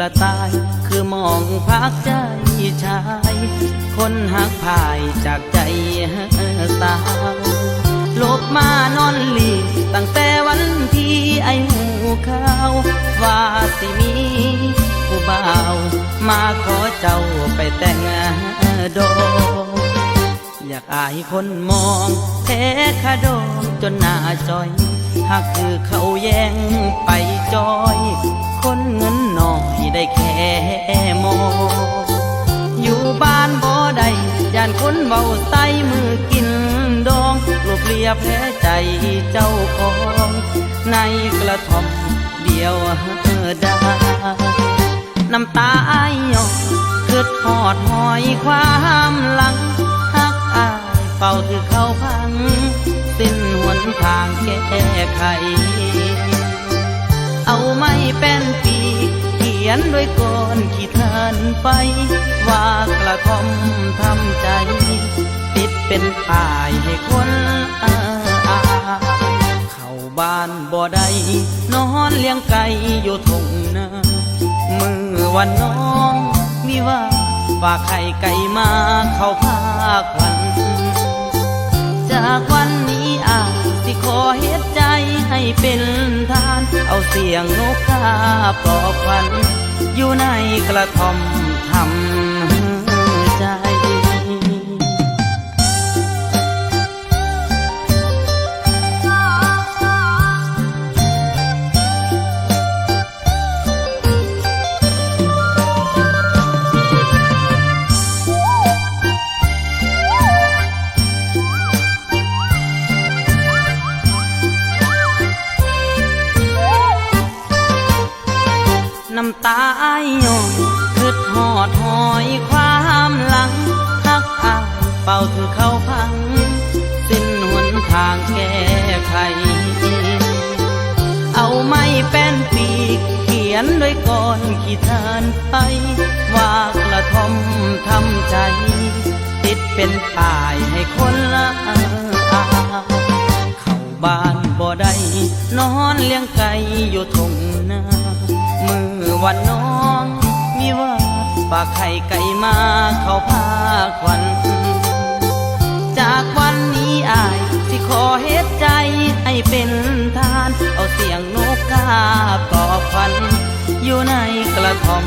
ระต่าย คือมองพักใจชาย คนหักภายจากใจสาวลบมานอนหลีตั้งแต่วันที่ไอหูข้าวว่าสิมีผู้บ่าว มาขอเจ้าไปแต่งดองอยากอายคนมองแท้ขดองจนหน้าจอย หากคือเขาแย่งไปจอย คนเงินน้อยได้แค่มอง อยู่บ้านบ่ได้ย่านคนเบาใส่มือกินดองลูกเลียแพ้ใจเจ้าของ ในกระท่อมเดียวได้น้ำตาอายหยอกคือทอดหอยความหลังหักอายเฝ้าถือเขาพังสิ้นหน ทางแก้ไข เอาไม่เป็นปีกเขียนด้วยก้อนขีดทานไป ว่ากระทอมทำใจ ติดเป็นป้ายให้คนอาเข้าบ้านบ่ได้นอนเลี้ยงไก่อยู่ทงนามือวันน้องมีว่าฝากไข่ไก่มาเข้าพาควันจากวัน เป็นทาน เอาเสียงนกกาปลอบขวัน อยู่ในกระท่อมทำ ตายย้อยคือหอดหอยความหลังหักอายเป่าถือเข้าพัง สิ้นหนทางแก้ไข เอาไม้แป้นปีกเขียนด้วยก้อนขีดทานไป ว่ากระทมทำใจ ติดเป็นป้ายให้คนละอาเข้าบ้านบ่ได้นอนเลี้ยงไก่อยู่ทงนา วันน้องมีว่าปากไข่ไก่มาเข้าพาควัน จากวันนี้อายสิขอเฮ็ดใจให้เป็นทาน เอาเสียงนกกาปลอบควัน อยู่ในกระท่อม